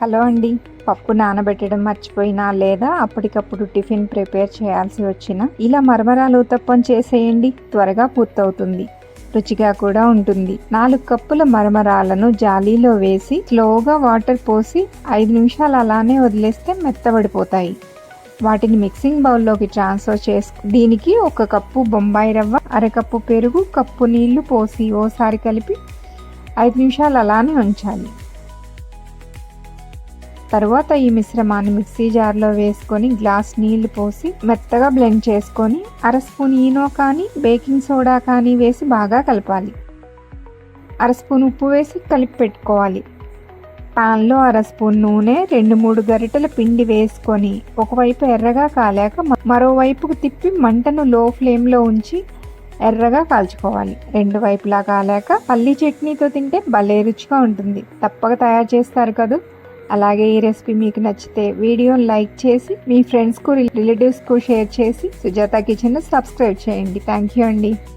Hello అండి. పప్పు నానబెట్టడం మర్చిపోయినా లేదా అప్పటికప్పుడు టిఫిన్ ప్రిపేర్ చేయాల్సి వచ్చినా ఇలా మరమరాలు ఉతప్పం చేసేయండి. త్వరగా పూర్తవుతుంది. రుచిగా కూడా ఉంటుంది. నాలుగు కప్పుల మరమరాలను జాలీలో వేసి స్లోగా వాటర్ పోసి ఐదు నిమిషాలు అలానే వదిలేస్తే మెత్తబడిపోతాయి. వాటిని మిక్సింగ్ బౌల్లోకి ట్రాన్స్ఫర్ చేసుకు దీనికి ఒక కప్పు బొంబాయి రవ్వ అరకప్పు పెరుగు కప్పు నీళ్ళు పోసి ఓసారి కలిపి ఐదు నిమిషాలు అలానే ఉంచాలి. తర్వాత ఈ మిశ్రమాన్ని మిక్సీ జార్లో వేసుకొని గ్లాస్ నీళ్ళు పోసి మెత్తగా బ్లెండ్ చేసుకొని అర స్పూన్ ఈనో కానీ బేకింగ్ సోడా కానీ వేసి బాగా కలపాలి. అర స్పూన్ ఉప్పు వేసి కలిపి పెట్టుకోవాలి. పాన్లో అర స్పూన్ నూనె రెండు మూడు గరిటెల పిండి వేసుకొని ఒకవైపు ఎర్రగా కాలాక మరోవైపుకు తిప్పి మంటను లో ఫ్లేమ్లో ఉంచి ఎర్రగా కాల్చుకోవాలి. రెండు వైపులా కాలాక పల్లీ చట్నీతో తింటే భలే రుచిగా ఉంటుంది. తప్పక తయారు చేస్తారు కదా? అలాగే ఈ రెసిపీ మీకు నచ్చితే వీడియోని లైక్ చేసి మీ ఫ్రెండ్స్కు రిలేటివ్స్కు షేర్ చేసి సుజాత కిచెన్ సబ్స్క్రైబ్ చేయండి. థ్యాంక్ యూ అండి.